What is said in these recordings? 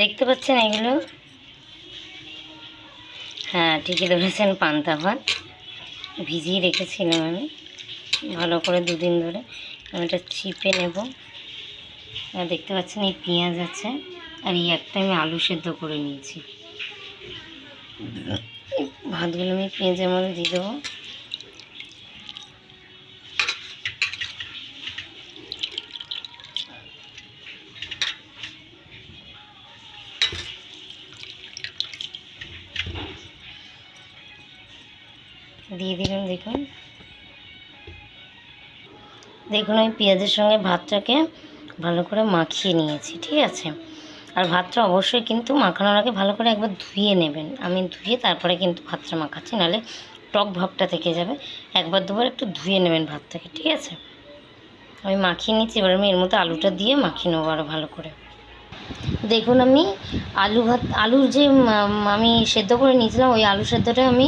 দেখতে পাচ্ছেন এগুলো? হ্যাঁ ঠিকই ধরেছেন পান্তা ভাত। ভিজিয়ে রেখেছিলাম আমি। ভালো করে দুদিন ধরে। আমি এটা চিপে নেব। আর দেখতে পাচ্ছেন এই পেঁয়াজ আছে। আর এই একটা আমি আলু সেদ্ধ করে নিয়েছি। ভাতগুলো আমি পেঁয়াজের মধ্যে দিয়ে দেবো। দিয়ে দিলাম, দেখুন। দেখুন, আমি পেঁয়াজের সঙ্গে ভাতটাকে ভালো করে মাখিয়ে নিয়েছি, ঠিক আছে? আর ভাতটা অবশ্যই কিন্তু মাখানোর আগে ভালো করে একবার ধুয়ে নেবেন। আমি ধুয়ে তারপরে কিন্তু ভাতটা মাখাচ্ছি, নাহলে টক ভাবটা থেকে যাবে। একবার দুবার একটু ধুয়ে নেবেন ভাতটাকে, ঠিক আছে? আমি মাখিয়ে নিচ্ছি, এবার আমি এর মধ্যে আলুটা দিয়ে মাখিয়ে নেব আরও ভালো করে। দেখুন, আমি আলু ভাত, আলুর যে আমি সেদ্ধ করে নিয়েছিলাম, ওই আলু সেদ্ধটা আমি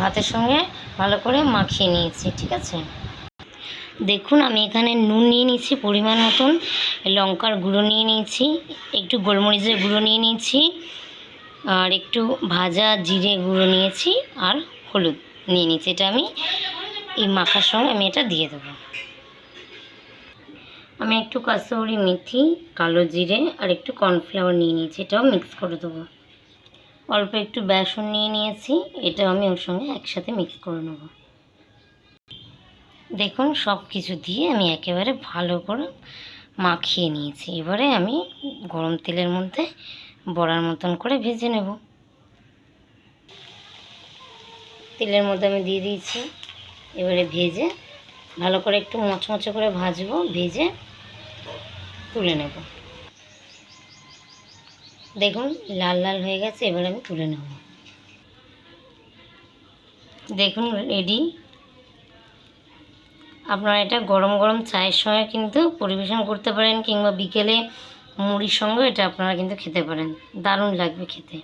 ভাতের সঙ্গে ভালো করে মাখিয়ে নিয়েছি, ঠিক আছে? দেখুন, আমি এখানে নুন নিয়ে নিয়েছি, পরিমাণ মতন। লঙ্কার গুঁড়ো নিয়ে নিয়েছি, একটু গোলমরিচের গুঁড়ো নিয়ে নিয়েছি, আর একটু ভাজা জিরে গুঁড়ো নিয়েছি, আর হলুদ নিয়ে নিয়েছি। এটা আমি এই মাখার সঙ্গে আমি এটা দিয়ে দেবো। আমি একটু কাসৌরি মেথি, কালো জিরে, আর একটু কর্নফ্লাওয়ার নিয়ে নিয়েছি, এটাও মিক্স করে দেবো। অল্প একটু বেসন নিয়ে নিয়েছি, এটা আমি ওর সঙ্গে একসাথে মিক্স করে নেব। দেখুন সব কিছু দিয়ে আমি একেবারে ভালো করে মাখিয়ে নিয়েছি। এবারে আমি গরম তেলের মধ্যে বড়ার মতন করে ভেজে নেব। তেলের মধ্যে আমি দিয়ে দিয়েছি। এবারে ভেজে ভালো করে একটু মচমচে করে ভাজবো, ভেজে তুলে নেব। দেখুন, লাল লাল হয়ে গেছে, এবার আমি তুলে নেব। দেখুন রেডি আপনারা এটা গরম গরম চায়ের সঙ্গে কিন্তু পরিবেশন করতে পারেন, কিংবা বিকেলে মুড়ির সঙ্গে এটা আপনারা কিন্তু খেতে পারেন। দারুণ লাগবে খেতে।